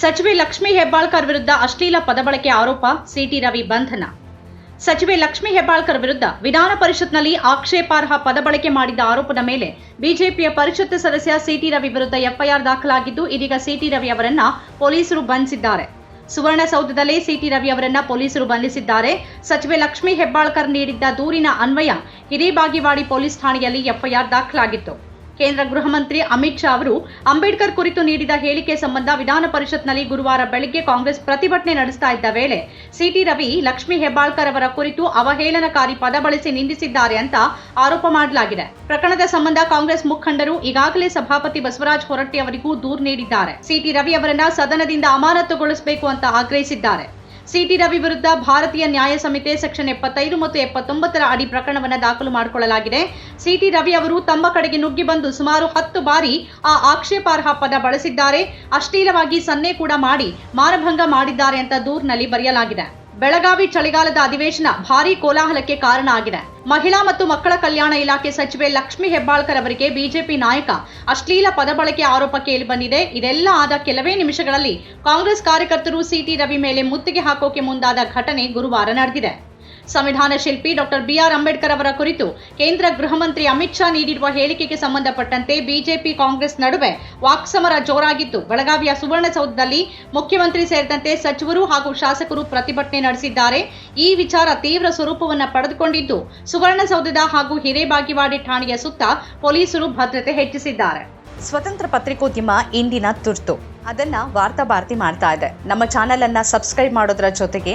ಸಚಿವೆ ಲಕ್ಷ್ಮೀ ಹೆಬ್ಬಾಳ್ಕರ್ ವಿರುದ್ಧ ಅಶ್ಲೀಲ ಪದಬಳಕೆ ಆರೋಪ ಸಿಟಿ ರವಿ ಬಂಧನ. ಸಚಿವೆ ಲಕ್ಷ್ಮೀ ಹೆಬ್ಬಾಳ್ಕರ್ ವಿರುದ್ಧ ವಿಧಾನ ಪರಿಷತ್ನಲ್ಲಿ ಆಕ್ಷೇಪಾರ್ಹ ಪದಬಳಕೆ ಮಾಡಿದ್ದ ಆರೋಪದ ಮೇಲೆ ಬಿಜೆಪಿಯ ಪರಿಷತ್ ಸದಸ್ಯ ಸಿಟಿ ರವಿ ವಿರುದ್ಧ ಎಫ್ಐಆರ್ ದಾಖಲಾಗಿದ್ದು, ಇದೀಗ ಸಿಟಿ ರವಿ ಅವರನ್ನ ಪೊಲೀಸರು ಬಂಧಿಸಿದ್ದಾರೆ. ಸುವರ್ಣಸೌಧದಲ್ಲಿ ಸಿಟಿ ರವಿ ಅವರನ್ನ ಪೊಲೀಸರು ಬಂಧಿಸಿದ್ದಾರೆ. ಸಚಿವೆ ಲಕ್ಷ್ಮೀ ಹೆಬ್ಬಾಳ್ಕರ್ ನೀಡಿದ್ದ ದೂರಿನ ಅನ್ವಯ ಹಿರೇಬಾಗಿವಾಡಿ ಪೊಲೀಸ್ ಠಾಣೆಯಲ್ಲಿ ಎಫ್ಐಆರ್ ದಾಖಲಾಗಿತ್ತು. ಕೇಂದ್ರ ಗೃಹ ಮಂತ್ರಿ ಅಮಿತ್ ಶಾ ಅವರು ಅಂಬೇಡ್ಕರ್ ಕುರಿತು ನೀಡಿದ ಹೇಳಿಕೆ ಸಂಬಂಧ ವಿಧಾನ ಪರಿಷತ್ನಲ್ಲಿ ಗುರುವಾರ ಬೆಳಗ್ಗೆ ಕಾಂಗ್ರೆಸ್ ಪ್ರತಿಭಟನೆ ನಡೆಸ್ತಾ ಇದ್ದ ವೇಳೆ ಸಿಟಿ ರವಿ ಲಕ್ಷ್ಮೀ ಹೆಬ್ಬಾಳ್ಕರ್ ಅವರ ಕುರಿತು ಅವಹೇಳನಕಾರಿ ಪದ ಬಳಸಿ ನಿಂದಿಸಿದ್ದಾರೆ ಅಂತ ಆರೋಪ ಮಾಡಲಾಗಿದೆ. ಪ್ರಕರಣದ ಸಂಬಂಧ ಕಾಂಗ್ರೆಸ್ ಮುಖಂಡರು ಈಗಾಗಲೇ ಸಭಾಪತಿ ಬಸವರಾಜ ಹೊರಟ್ಟಿ ಅವರಿಗೂ ದೂರು ನೀಡಿದ್ದಾರೆ. ಸಿಟಿ ರವಿ ಅವರನ್ನ ಸದನದಿಂದ ಅಮಾನತುಗೊಳಿಸಬೇಕು ಅಂತ ಆಗ್ರಹಿಸಿದ್ದಾರೆ. ಸಿಟಿ ರವಿ ವಿರುದ್ಧ ಭಾರತೀಯ ನ್ಯಾಯ ಸಮಿತಿ ಸೆಕ್ಷನ್ ಎಪ್ಪತ್ತೈದು ಮತ್ತು ಎಪ್ಪತ್ತೊಂಬತ್ತರ ಅಡಿ ಪ್ರಕರಣವನ್ನು ದಾಖಲು ಮಾಡಿಕೊಳ್ಳಲಾಗಿದೆ. ಸಿಟಿ ರವಿ ಅವರು ತಮ್ಮ ಕಡೆಗೆ ನುಗ್ಗಿ ಬಂದು ಸುಮಾರು ಹತ್ತು ಬಾರಿ ಆ ಆಕ್ಷೇಪಾರ್ಹ ಪದ ಬಳಸಿದ್ದಾರೆ. ಅಶ್ಲೀಲವಾಗಿ ಸನ್ನೆ ಕೂಡ ಮಾಡಿ ಮಾನಭಂಗ ಮಾಡಿದ್ದಾರೆ ಅಂತ ದೂರಿನಲ್ಲಿ ಬರೆಯಲಾಗಿದೆ. ಬೆಳಗಾವಿ ಚಳಿಗಾಲದ ಅಧಿವೇಶನ ಭಾರೀ ಕೋಲಾಹಲಕ್ಕೆ ಕಾರಣ ಆಗಿದೆ. ಮಹಿಳಾ ಮತ್ತು ಮಕ್ಕಳ ಕಲ್ಯಾಣ ಇಲಾಖೆ ಸಚಿವೆ ಲಕ್ಷ್ಮಿ ಹೆಬ್ಬಾಳ್ಕರ್ ಅವರಿಗೆ ಬಿಜೆಪಿ ನಾಯಕ ಅಶ್ಲೀಲ ಪದ ಬಳಕೆ ಆರೋಪ ಕೇಳಿಬಂದಿದೆ ಇದೆಲ್ಲ ಆದ ಕೆಲವೇ ನಿಮಿಷಗಳಲ್ಲಿ ಕಾಂಗ್ರೆಸ್ ಕಾರ್ಯಕರ್ತರು ಸಿಟಿ ರವಿ ಮೇಲೆ ಮುತ್ತಿಗೆ ಹಾಕೋಕೆ ಮುಂದಾದ ಘಟನೆ ಗುರುವಾರ ನಡೆದಿದೆ. ಸಂವಿಧಾನ ಶಿಲ್ಪಿ ಡಾಕ್ಟರ್ ಬಿಆರ್ ಅಂಬೇಡ್ಕರ್ ಅವರ ಕುರಿತು ಕೇಂದ್ರ ಗೃಹ ಮಂತ್ರಿ ಅಮಿತ್ ಶಾ ನೀಡಿರುವ ಹೇಳಿಕೆಗೆ ಸಂಬಂಧಪಟ್ಟಂತೆ ಬಿಜೆಪಿ ಕಾಂಗ್ರೆಸ್ ನಡುವೆ ವಾಕ್ಸಮರ ಜೋರಾಗಿದ್ದು ಬೆಳಗಾವಿಯ ಸುವರ್ಣಸೌಧದಲ್ಲಿ ಮುಖ್ಯಮಂತ್ರಿ ಸೇರಿದಂತೆ ಸಚಿವರು ಹಾಗೂ ಶಾಸಕರು ಪ್ರತಿಭಟನೆ ನಡೆಸಿದ್ದಾರೆ. ಈ ವಿಚಾರ ತೀವ್ರ ಸ್ವರೂಪವನ್ನು ಪಡೆದುಕೊಂಡಿದ್ದು ಸುವರ್ಣಸೌಧದ ಹಾಗೂ ಹಿರೇಬಾಗಿವಾಡಿ ಠಾಣೆಯ ಸುತ್ತ ಪೊಲೀಸರು ಭದ್ರತೆ ಹೆಚ್ಚಿಸಿದ್ದಾರೆ. ಸ್ವತಂತ್ರ ಪತ್ರಿಕೋದ್ಯಮ ಇಂದಿನ ತುರ್ತು. ಅದನ್ನ ವಾರ್ತಾ ಭಾರತಿ ಮಾಡ್ತಾ ಇದೆ. ನಮ್ಮ ಚಾನೆಲ್ ಅನ್ನ ಸಬ್ಸ್ಕ್ರೈಬ್ ಮಾಡೋದ್ರ ಜೊತೆಗೆ